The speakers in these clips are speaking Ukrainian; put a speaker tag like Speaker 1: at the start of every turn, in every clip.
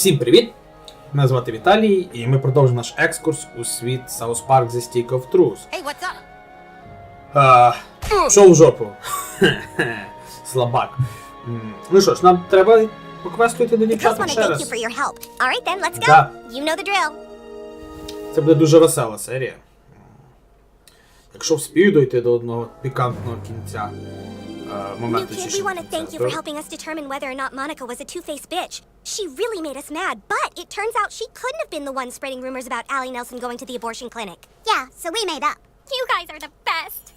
Speaker 1: Всім привіт! Мене звати Віталій, і ми продовжуємо наш екскурс у світ South Park The Stick of Truth.
Speaker 2: Hey, what's up?
Speaker 1: А, в жопу. Слабак. Ну що ж, нам треба по квесту йти до дівчаток ще раз.
Speaker 2: right, then, let's go.
Speaker 1: Да.
Speaker 2: You know the drill.
Speaker 1: Це буде дуже весела серія. Якщо вспію дойти до одного пікантного кінця Uh,
Speaker 2: New Kid, we want to thank you for helping us determine whether or not Monica was a two-faced bitch. She really made us mad, but it turns out she couldn't have been the one spreading rumors about Allie Nelson going to the abortion clinic. Yeah, so we made up. You guys are the best.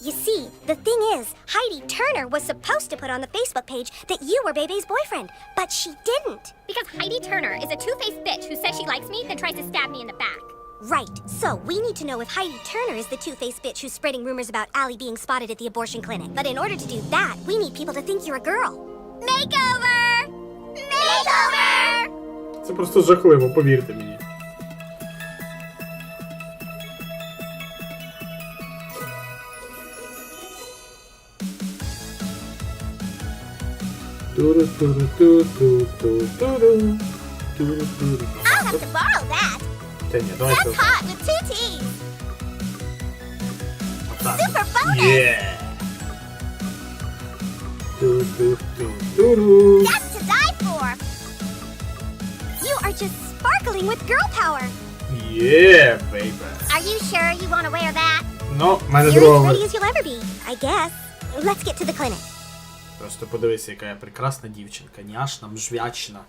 Speaker 2: You see, the thing is, Heidi Turner was supposed to put on the Facebook page that you were Bebe's boyfriend, but she didn't.
Speaker 3: Because Heidi Turner is a two-faced bitch who says she likes me, then tries to stab me in the back.
Speaker 2: Right. So we need to know if Heidi Turner is the two-faced bitch who's spreading rumors about Allie being spotted at the abortion clinic. But in order to do that, we need people to think you're a girl.
Speaker 3: Makeover! Makeover!
Speaker 1: Це просто жахливо, повірте мені. Туру-туру-ту-ту-ту-туру. Туру-туру.
Speaker 2: I'll have to borrow that.
Speaker 1: Та ні, давайте.
Speaker 2: That's hot with two T's.
Speaker 1: отак.
Speaker 2: Super bonus.
Speaker 1: Є! Ту-ту-ту-туру.
Speaker 2: That's to die for. You are just sparkling with girl power.
Speaker 1: Є, бейбе.
Speaker 2: Are you sure you want to wear that?
Speaker 1: Ну, в мене
Speaker 2: You're as
Speaker 1: друга.
Speaker 2: ready as you'll ever be, I guess. Let's get to the clinic.
Speaker 1: Просто подивися, яка я прекрасна дівчинка, няшна, мжвячна.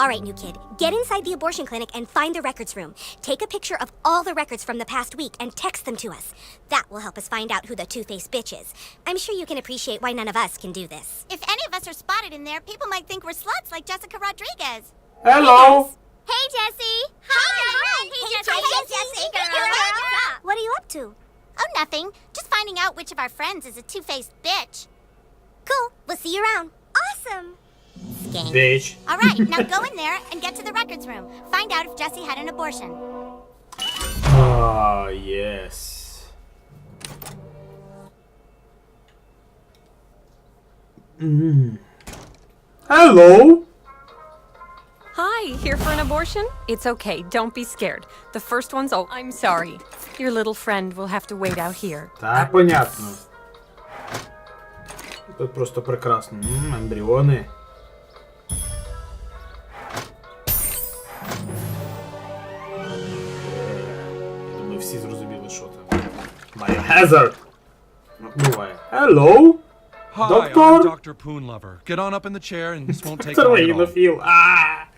Speaker 2: All right, new kid. Get inside the abortion clinic and find the records room. Take a picture of all the records from the past week and text them to us. That will help us find out who the two-faced bitch is. I'm sure you can appreciate why none of us can do this.
Speaker 4: If any of us are spotted in there, people might think we're sluts like Jessica Rodriguez.
Speaker 1: Hello!
Speaker 3: Hey, Jessie!
Speaker 4: Hi,
Speaker 3: Hey,
Speaker 4: Hey,
Speaker 3: Jessie!
Speaker 4: Hi,
Speaker 3: Hey, girl!
Speaker 4: Hey, girl.
Speaker 3: What's up?
Speaker 2: What are you up to?
Speaker 4: Oh, nothing. Just finding out which of our friends is a two-faced bitch.
Speaker 2: Cool. We'll see you around. Awesome
Speaker 4: Skank.
Speaker 1: Bitch.
Speaker 4: All right, now go in there and get to the records room. Find out if Jesse had an abortion.
Speaker 1: Ah, yes. Mm. Hello!
Speaker 5: Hi, here for an abortion? It's okay, don't be scared. The first one's oh, I'm sorry. Your little friend will have to wait out here.
Speaker 1: Так, понятно. Тут просто прекрасно. М, ембріони. Я Hazard. Hello?
Speaker 6: Hi,
Speaker 1: Doctor?
Speaker 6: I'm Dr. Poonlover. Get on up in the chair and this won't take long at all.
Speaker 1: Feel. Ah.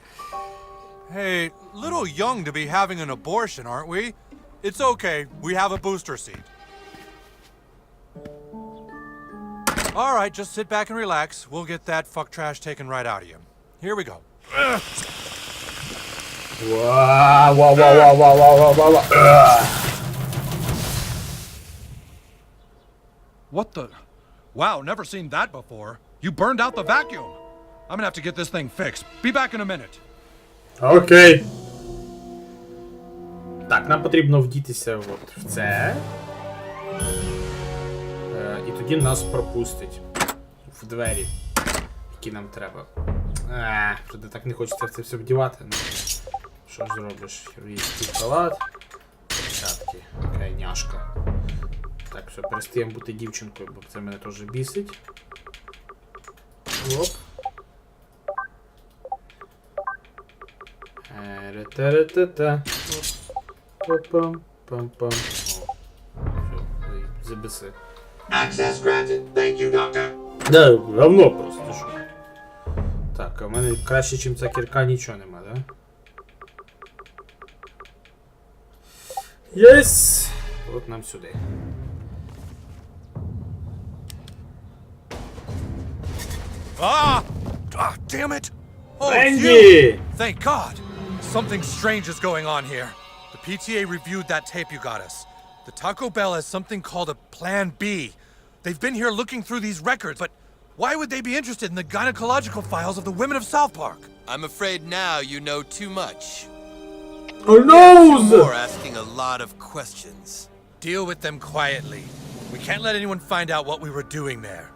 Speaker 7: Hey, little young to be having an abortion, aren't we? It's okay. We have a booster seat. All right, just sit back and relax. We'll get that fuck trash taken right out of you. Here we go.
Speaker 1: Wow, wow, wow, wow, wow, wow, wow, wow.
Speaker 6: What the? Wow, never seen that before. You burned out the vacuum. I'm gonna have to get this thing fixed. Be back in a minute.
Speaker 1: Окей. Так, нам потрібно вдітися от в це. Е, і тоді нас пропустить в двері, які нам треба. Е, туди так не хочеться в це все вдівати. Ну, що ж зробиш? Різкий халат. Перчатки. Окей, няшка. Так, все, перестаємо бути дівчинкою, бо це мене теж бісить. Оп. Ре-та-ре-та-та. Опам, пам-пам. Все, забеси.
Speaker 8: Access granted. Thank you, Doctor.
Speaker 1: Да, говно просто що. Так, а в мене краще, ніж ця кірка, нічого нема, да? Єс! От нам сюди.
Speaker 7: damn it! Oh, Thank God! Something strange is going on here. The PTA reviewed that tape you got us. The Taco Bell has something called a Plan B. They've been here looking through these records, but why would they be interested in the gynecological files of the women of South Park?
Speaker 9: I'm afraid now you know too much.
Speaker 1: A
Speaker 9: nose.
Speaker 1: You're
Speaker 9: asking a lot of questions.
Speaker 7: Deal with them quietly. We can't let anyone find out what we were doing there.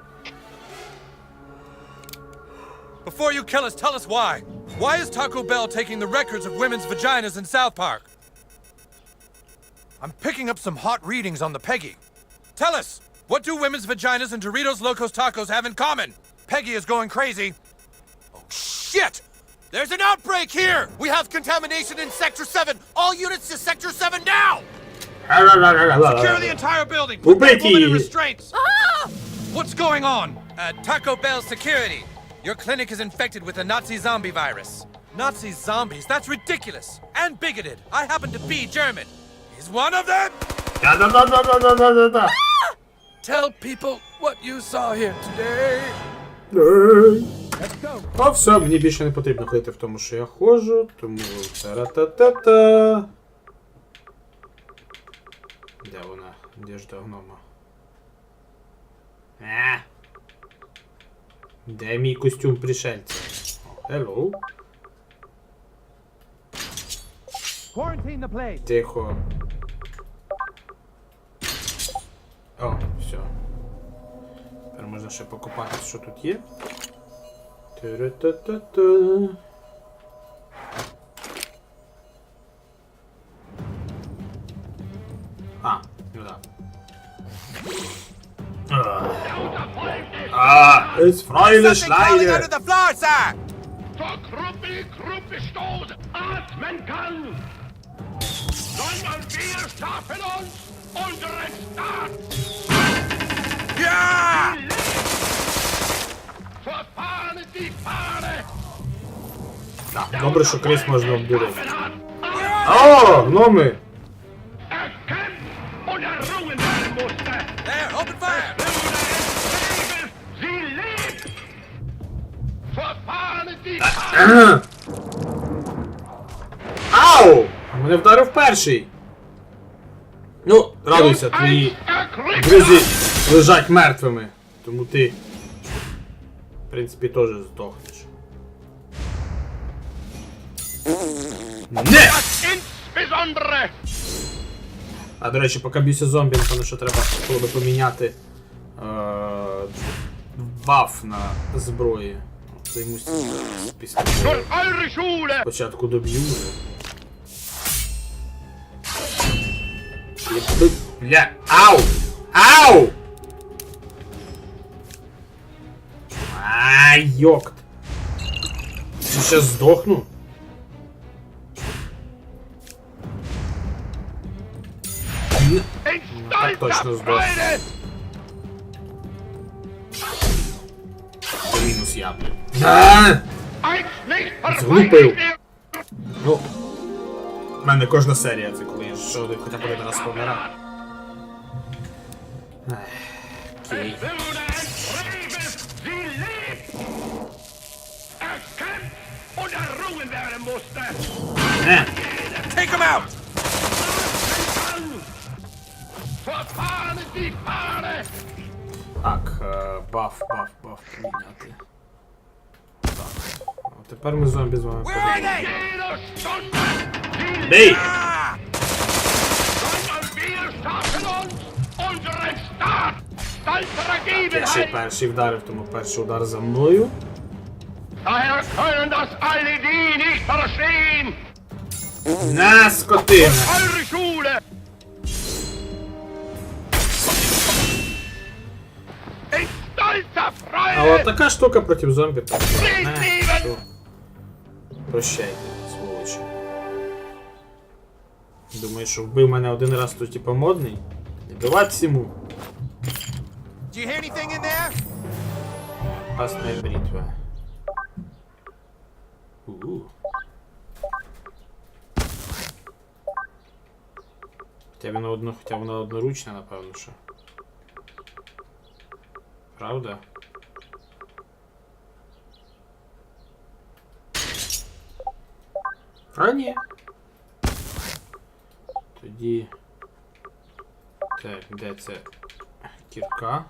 Speaker 7: Before you kill us, tell us why. Why is Taco Bell taking the records of women's vaginas in South Park? I'm picking up some hot readings on the Peggy. Tell us, what do women's vaginas and Doritos Locos Tacos have in common? Peggy is going crazy.
Speaker 9: Oh, shit! There's an outbreak here! We have contamination in Sector 7! All units to Sector 7 now!
Speaker 7: Secure the entire building! Put people in restraints! Ah! What's going on? Uh, Taco Bell security. Your clinic is infected with the Nazi zombie virus. Nazi zombies? That's ridiculous. And bigoted. I happen to be German. Is one of them?
Speaker 1: Да-да-да-да-да-да-да-да.
Speaker 7: Tell people what you saw here today.
Speaker 1: А все, мені більше не потрібно ходити в тому, що я ходжу, тому та-ра-та-та-та. Де вона? Де ж до гнома? А. Де мій костюм пришельця? Hello. Тихо. О, все. Тепер можна ще покопати, що тут є. Ту-ра-та-та-та. А, ну да. Ah, it's Freile
Speaker 9: Something crawling
Speaker 1: Schleide.
Speaker 9: under the floor, sir!
Speaker 10: Så Kruppi Kruppestod atmen kann! Sondern wir schaffen uns unseren Staat!
Speaker 9: Yeah!
Speaker 10: Verfahren die Fahne!
Speaker 1: Так, добре, що крис можна обдурити. О, гноми! Мене вдарив перший. Ну, радуйся, твої друзі лежать мертвими. Тому ти. В принципі, теж здохнеш. Не! А до речі, поки б'юся зомбі, напевно, що треба було би поміняти е- баф на зброї. Займусь після! Спочатку доб'ю вже. Бля. Ау! Ау! Ай, йокт. Я Сейчас здохну. Ні.
Speaker 10: In
Speaker 1: так точно
Speaker 10: stolzer
Speaker 1: здох.
Speaker 10: Freude!
Speaker 1: Мінус я, блін. А!
Speaker 10: Eins nicht
Speaker 1: Зглупив.
Speaker 10: verfeindet
Speaker 1: Ну. В мене кожна серія, це коли я один хоча б один раз помирав. Окей. Не.
Speaker 9: Take him out!
Speaker 10: Fahne!
Speaker 1: Так, е, баф, баф, баф. Так. Тепер ми зомбі з вами
Speaker 9: Ah!
Speaker 10: Stolze
Speaker 1: Я ще перший вдарив, тому перший удар за мною. На, скотина! А
Speaker 10: Freude!
Speaker 1: от така штука проти зомбі. працює.
Speaker 10: Блін,
Speaker 1: На,
Speaker 10: Стівен!
Speaker 1: що? Прощайте, Думаєш, що вбив мене один раз, то типа модний? Не биватися йому.
Speaker 9: Do you hear anything in there?
Speaker 1: Опасна бритва. У. Хоча вона одно, хоча вона одноручна, напевно, що. Правда? А ні. Тоді. Так, де це? Кірка.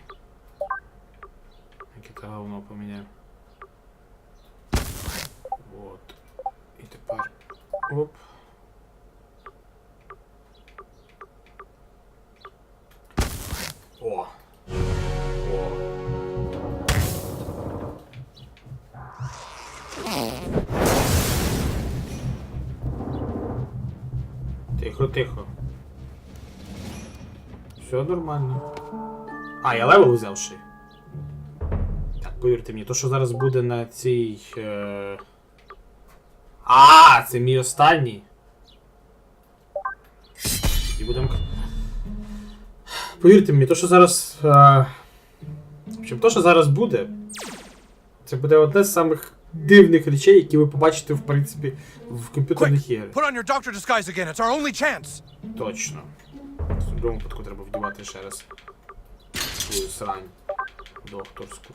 Speaker 1: Яке то говно поміняємо. Вот. І тепер. Оп. Все нормально. А, я левел взявши. Так, повірте мені, то, що зараз буде на цій. Е... А, це мій останній. І будемо. Повірте мені, то, що зараз. Е... В общем, то, що зараз буде. Це буде одне з самих дивних речей, які ви побачите, в принципі, в комп'ютерних іграх. Точно. В другому випадку треба вдівати ще раз. Свою срань докторську.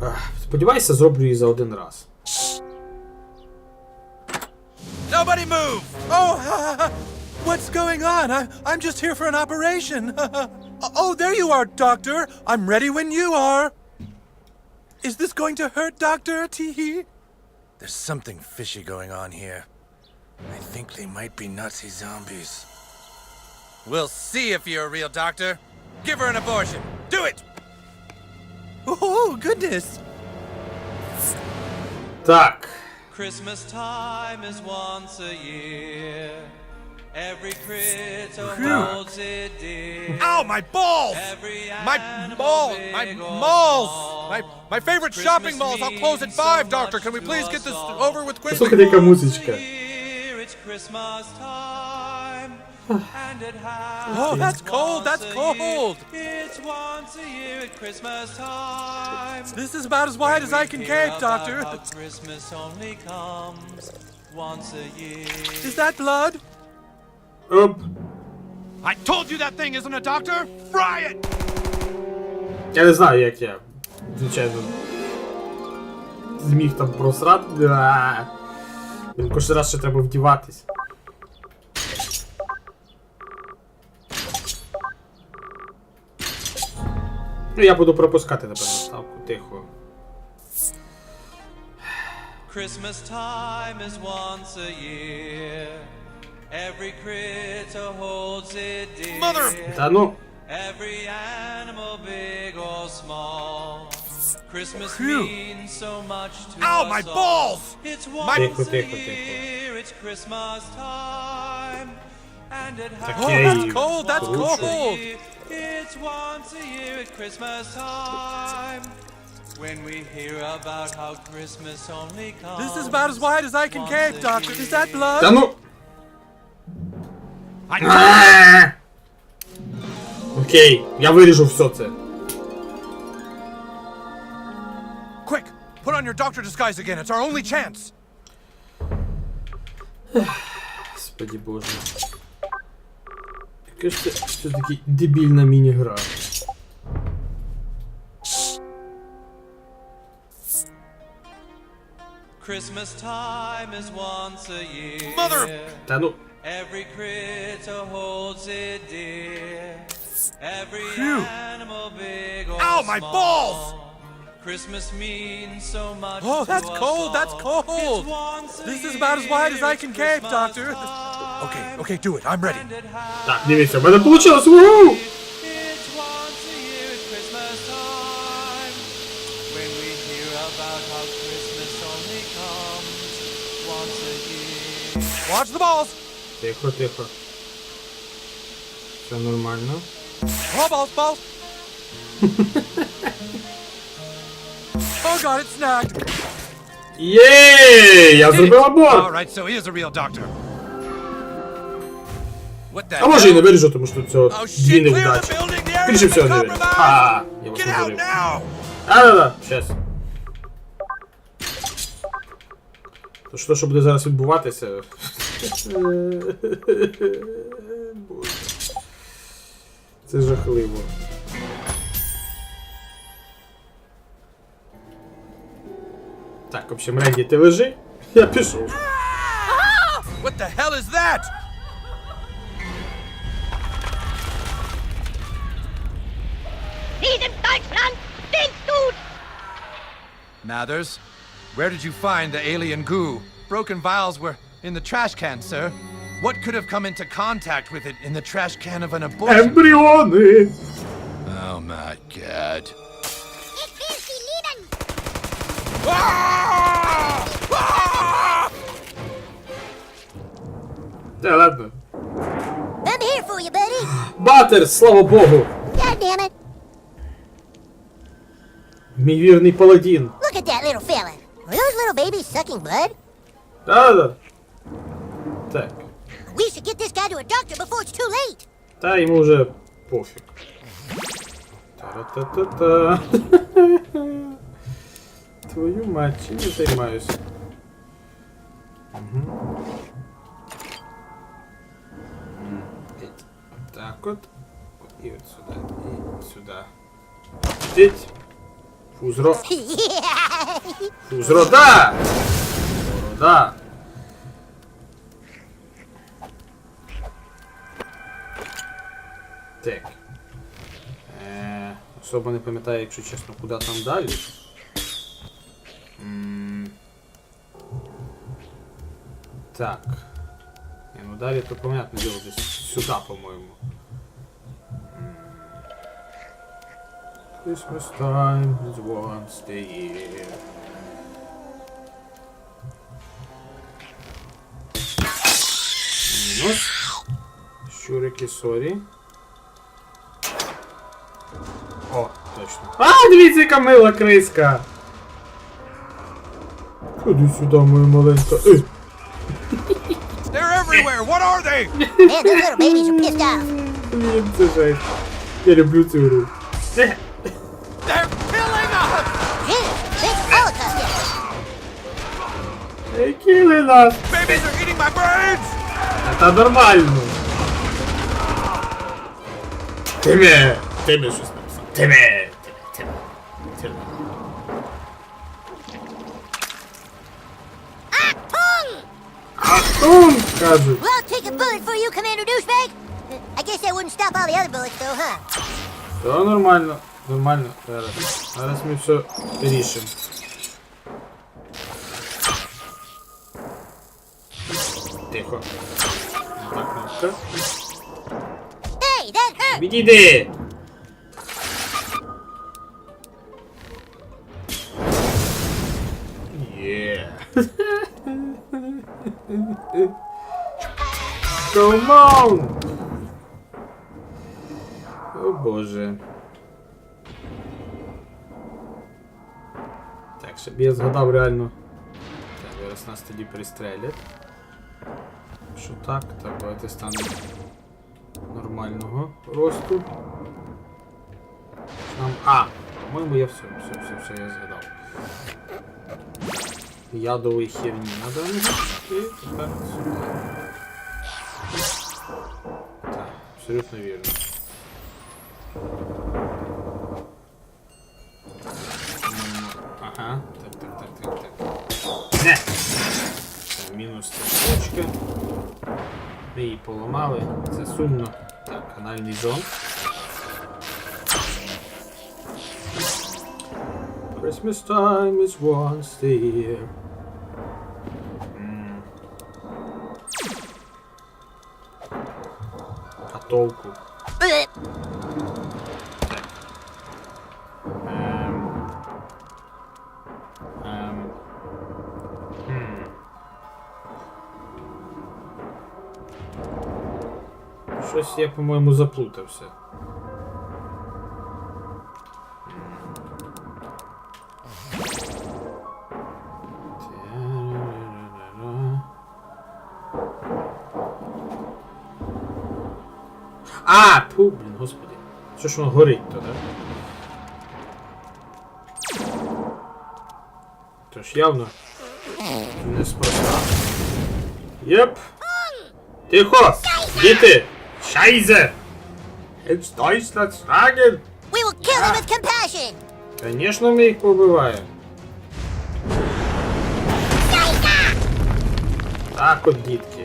Speaker 1: Ах, Сподіваюся, зроблю її за один раз.
Speaker 7: Nobody move! Oh, what's going on? I, I'm just here for an operation. oh, there you are, Doctor. I'm ready when you are. Is this going to hurt, Doctor? Teehee? There's something fishy going on here. I think they might be Nazi zombies. We'll see if you're a real doctor. Give her an abortion. Do it! Oh, goodness.
Speaker 1: Так.
Speaker 11: Christmas time is once a year. Every critter holds it dear.
Speaker 7: Ow, my balls!
Speaker 11: Every
Speaker 7: My
Speaker 11: animal,
Speaker 7: balls! My
Speaker 11: big or
Speaker 7: malls!
Speaker 11: small.
Speaker 7: My, my favorite shopping malls! I'll close at
Speaker 11: means so
Speaker 7: 5, Doctor!
Speaker 11: much
Speaker 7: Can we
Speaker 11: to
Speaker 7: please
Speaker 11: us
Speaker 7: get this
Speaker 11: all.
Speaker 7: over with quickly?
Speaker 1: Слухайте, яка музичка.
Speaker 11: Here it's Christmas time. and it has
Speaker 7: Oh, that's
Speaker 11: once
Speaker 7: cold, that's
Speaker 11: a
Speaker 7: cold.
Speaker 11: Year. It's once a year at Christmas time.
Speaker 7: This is about as wide as I can
Speaker 11: Hear
Speaker 7: cape,
Speaker 11: about
Speaker 7: Doctor.
Speaker 11: how Christmas only comes once a year.
Speaker 7: Is that blood?
Speaker 6: I told you that thing isn't a doctor! Fry it!
Speaker 1: Я не знаю, як я. Звичайно. Зміг там просрати. А. Блін, кожен раз ще треба вдіватись. Ну, я буду пропускати, напевно, ставку. Тихо.
Speaker 11: Christmas time is once a year. Every critter holds it dear.
Speaker 7: Mother!
Speaker 1: Tá.
Speaker 11: Every animal, big or small. Christmas
Speaker 7: Phew.
Speaker 11: means so much to
Speaker 7: Ow,
Speaker 11: us
Speaker 7: my
Speaker 11: all.
Speaker 7: balls!
Speaker 11: It's once
Speaker 1: teco, teco,
Speaker 11: teco. it's Christmas time. And it
Speaker 1: happens.
Speaker 7: Oh, that's cold, that's cold!
Speaker 11: It's once a year at Christmas time. When we hear about how Christmas only comes.
Speaker 7: This is about as wide as I can cave, Doctor. Is that blood?
Speaker 6: Dano.
Speaker 1: А! Окей, я виріжу все це.
Speaker 7: Quick, put on your doctor disguise again. It's our only chance.
Speaker 1: Господи боже. Яка ж це все-таки дебільна міні-гра.
Speaker 11: Christmas time is once a year.
Speaker 7: Mother-
Speaker 1: Та ну.
Speaker 11: Every critter holds it dear. Every
Speaker 7: Phew.
Speaker 11: animal big or
Speaker 7: Ow, my balls!
Speaker 11: Christmas means so much.
Speaker 7: Oh, that's cold. That's cold. This is about as wide as I can cape, Doctor. okay, okay, do it. I'm ready.
Speaker 11: Tak, mniej więcej. the pouczył. Woo!
Speaker 7: Watch the balls!
Speaker 1: Тихо, тихо. Все нормально.
Speaker 7: Oh, balls, balls. oh God, it's snagged.
Speaker 1: Я зробив аборт!
Speaker 6: right, so he is a real doctor.
Speaker 7: What the
Speaker 1: А може і не виріжу, тому що цього
Speaker 7: Oh
Speaker 1: дві
Speaker 7: shit, clear the
Speaker 1: невдачі.
Speaker 7: building. The
Speaker 1: Більше всього не виріжу.
Speaker 7: compromised.
Speaker 1: А, я вас
Speaker 7: Get out
Speaker 1: не
Speaker 7: now.
Speaker 1: А, да, да, щас. То що, що буде зараз відбуватися? Боже. Це жахливо. Так, в общем, Ренді, ти лежи, я пішов.
Speaker 7: What the hell is that?
Speaker 3: Diesem Deutschland willst du
Speaker 6: Mathers, where did you find the alien goo? Broken vials were in the trash can, sir. What could have come into contact with it in the trash can of an abortion?
Speaker 1: Ембріони!
Speaker 7: Oh my god.
Speaker 6: Ich will sie lieben!
Speaker 1: Та ладно.
Speaker 6: I'm here for you, buddy!
Speaker 1: Батер, слава Богу!
Speaker 6: God damn it!
Speaker 1: Мій вірний паладін.
Speaker 6: Look at that little fella! Are those little babies sucking blood?
Speaker 1: Да-да. Так.
Speaker 6: We should get this guy to a doctor before it's too late!
Speaker 1: Та йому вже пофіг. Та-ра-та-та-та. Твою мать, чим я займаюся? Угу. Так от. І от сюди. І сюди. Діть. Фузро. Фузро, да! Фузро, да! Так. Е, особо не пам'ятаю, якщо чесно, куди там далі. М, Так. Ні, ну далі то понятне діло десь сюди, по-моєму. Christmas time is once a year. Мінус. Щурики, сорі. Точно. А, дивіться, яка мила криска! Ходи сюди, моя маленька. Ей,
Speaker 7: They're everywhere! What are they?
Speaker 6: Man, those little babies are pissed off!
Speaker 1: блін, це жесть. Я люблю цю гру. Е,
Speaker 12: They're killing us!
Speaker 6: Jesus, big holocaust here!
Speaker 1: They killing us!
Speaker 7: Babies are eating my brains!
Speaker 1: Та нормально. Тиме! Тиме щось написав. Тиме! Тиме,
Speaker 6: bullet for you, Commander Douchebag! I guess that wouldn't stop all the other bullets, though, huh?
Speaker 1: Все нормально. Нормально. Зараз. Зараз ми все рішимо. Тихо. Так, кнопка.
Speaker 6: Hey, that hurt!
Speaker 1: Відійди! Є. Come on! О боже. Так, щоб я згадав реально. Так, зараз нас тоді пристрелять. Що так, так, давайте станемо нормального росту. Нам... А! По-моєму, я все, все, все, все, я згадав. Ядової херні надо і тепер сюди. Абсолютно. По-моєму, Ага, так, так, так, так, так. Не! Це мінус ця точка. Ми її поламали, це сумно. Так, анальний зон. Christmas time is once a year. Толку? Щось я, по-моєму, заплутався. А, пу, блін, господи. Що ж воно горить то, да? Тож явно неспроста. Єп. Тихо! Діти! Шайзе! It's Deutschland
Speaker 6: We will kill him with compassion!
Speaker 1: Конечно, ми їх побиваємо. Так от, дітки.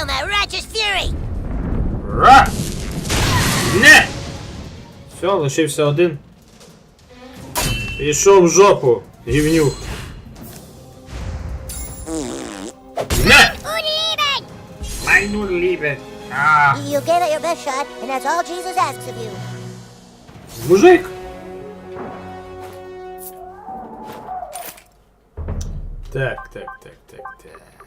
Speaker 6: Feel my righteous fury!
Speaker 1: Ра! Не! Все, лишився один. Пішов в жопу, гівнюк. Не!
Speaker 6: Oh
Speaker 1: Ай, ну лібе. А,
Speaker 2: You gave it your best shot, and that's all Jesus asks of you.
Speaker 1: мужик. Так, так, так, так, так.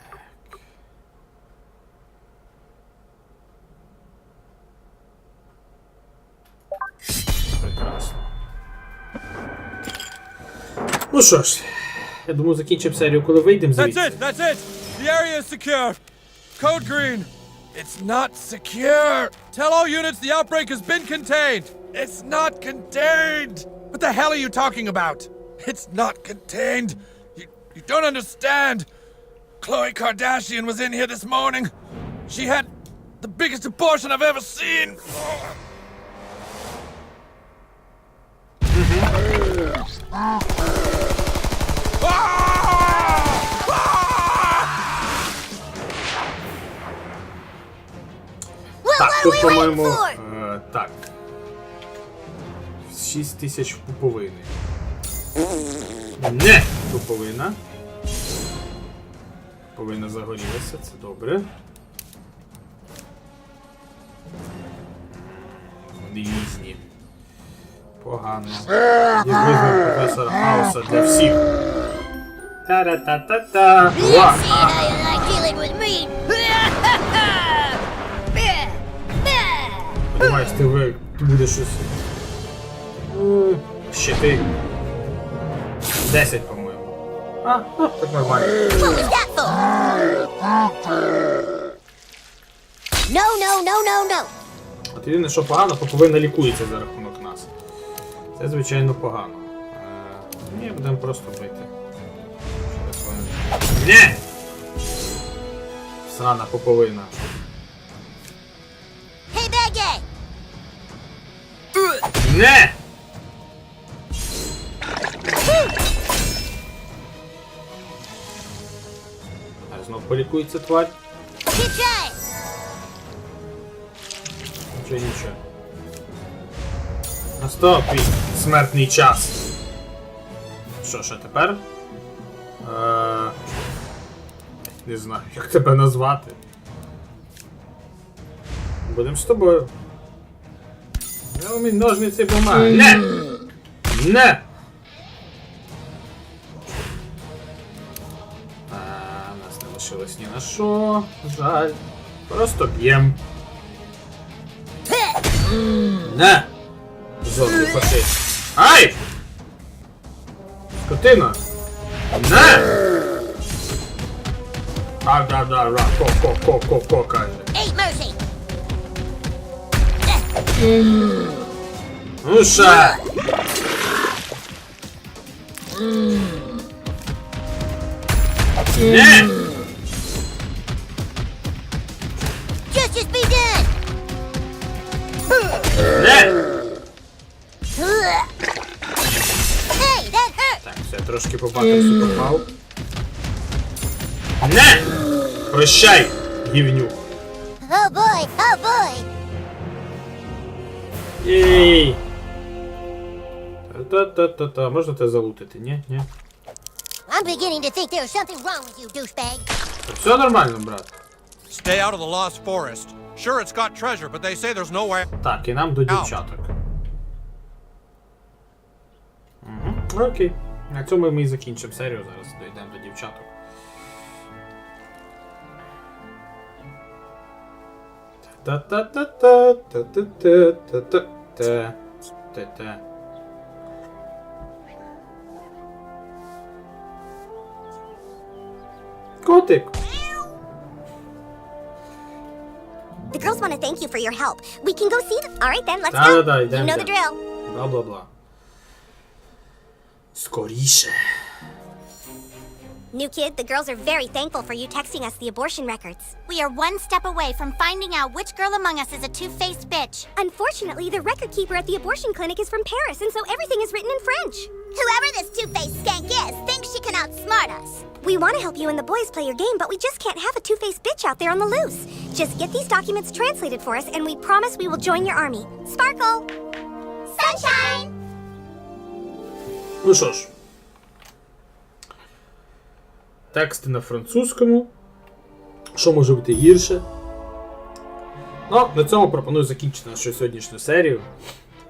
Speaker 1: Ну що ж, я думаю, закінчимо серію, коли вийдемо
Speaker 7: That's
Speaker 1: звідси.
Speaker 7: it! That's it! The area is secure! Code green! It's not secure! Tell all units the outbreak has been contained! It's not contained! What the hell are you talking about? It's not contained! You, you don't understand! Khloe Kardashian was in here this morning! She had the biggest abortion I've ever seen!
Speaker 1: Так, тут, по-моєму. Е, так. 6 тисяч пуповини. Не! Пуповина. Повинна загорілася, це добре. Вони різні. Погано. Як визнав професор Хауса для всіх. Та-ра-та-та-та. Ва!
Speaker 2: how you like dealing with me.
Speaker 1: Думаєш, ти, ви, ти будеш щось. Ще ти. 10, по-моєму. А, ну, так нормально.
Speaker 2: What was that for? No, no, no, no, no.
Speaker 1: От єдине, що погано, поповина лікується за рахунок нас. Це, звичайно, погано. Е, ні, будемо просто бити. Ні! Срана поповина.
Speaker 2: Hey, Baggy!
Speaker 1: Не! А знов полікується тварь.
Speaker 2: Trying.
Speaker 1: Нічого, нічого. Настав твій смертний час. Що ж, а тепер? Не знаю, як тебе назвати. Будемо з тобою. Я умій ножниці бумаги. Не! Не! А, нас не лишилось ні на що. Жаль. Просто б'єм. Не! Зомбі фашист. Ай! Скотина! Не! A, da, da, da, ko, ko, ko, ko, ko, kaže.
Speaker 2: Ain't mercy.
Speaker 1: Muszę! Nie!
Speaker 2: Justice be done.
Speaker 1: Nie!
Speaker 2: Hey, that hurt.
Speaker 1: Tak, se troszkę popatrzę, się popał. Не! Прощай, гівнюк.
Speaker 2: Oh boy, oh boy.
Speaker 1: Та-та-та-та, можна тебе залутити, ні? Ні?
Speaker 2: I'm beginning to think there's something wrong with you, douchebag.
Speaker 1: Все нормально, брат.
Speaker 6: Stay out of the Lost Forest. Sure, it's got treasure, but they say there's nowhere.
Speaker 1: Так, і нам до дівчаток. Угу. Окей. На цьому ми і закінчимо серію. Зараз дійдемо до дівчаток. Та-та-та-та, та-та-та-та-та-та. Та-та. Котик!
Speaker 2: The girls want to thank you for your help. We can go see them. All right, then, let's
Speaker 1: Da,
Speaker 2: go.
Speaker 1: da, da,
Speaker 2: you
Speaker 1: da,
Speaker 2: know
Speaker 1: da.
Speaker 2: the drill.
Speaker 1: Бла бла бла. Скоріше.
Speaker 2: New kid, the girls are very thankful for you texting us the abortion records.
Speaker 4: We are one step away from finding out which girl among us is a two-faced bitch.
Speaker 2: Unfortunately, the record keeper at the abortion clinic is from Paris, and so everything is written in French.
Speaker 4: Whoever this two-faced skank is thinks she can outsmart us.
Speaker 2: We want to help you and the boys play your game, but we just can't have a two-faced bitch out there on the loose. Just get these documents translated for us, and we promise we will join your army. Sparkle!
Speaker 4: Sunshine!
Speaker 1: Ну Тексти на французькому. Що може бути гірше? Ну, на цьому пропоную закінчити нашу сьогоднішню серію.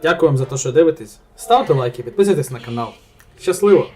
Speaker 1: Дякую вам за те, що дивитесь. Ставте лайки, підписуйтесь на канал. Щасливо!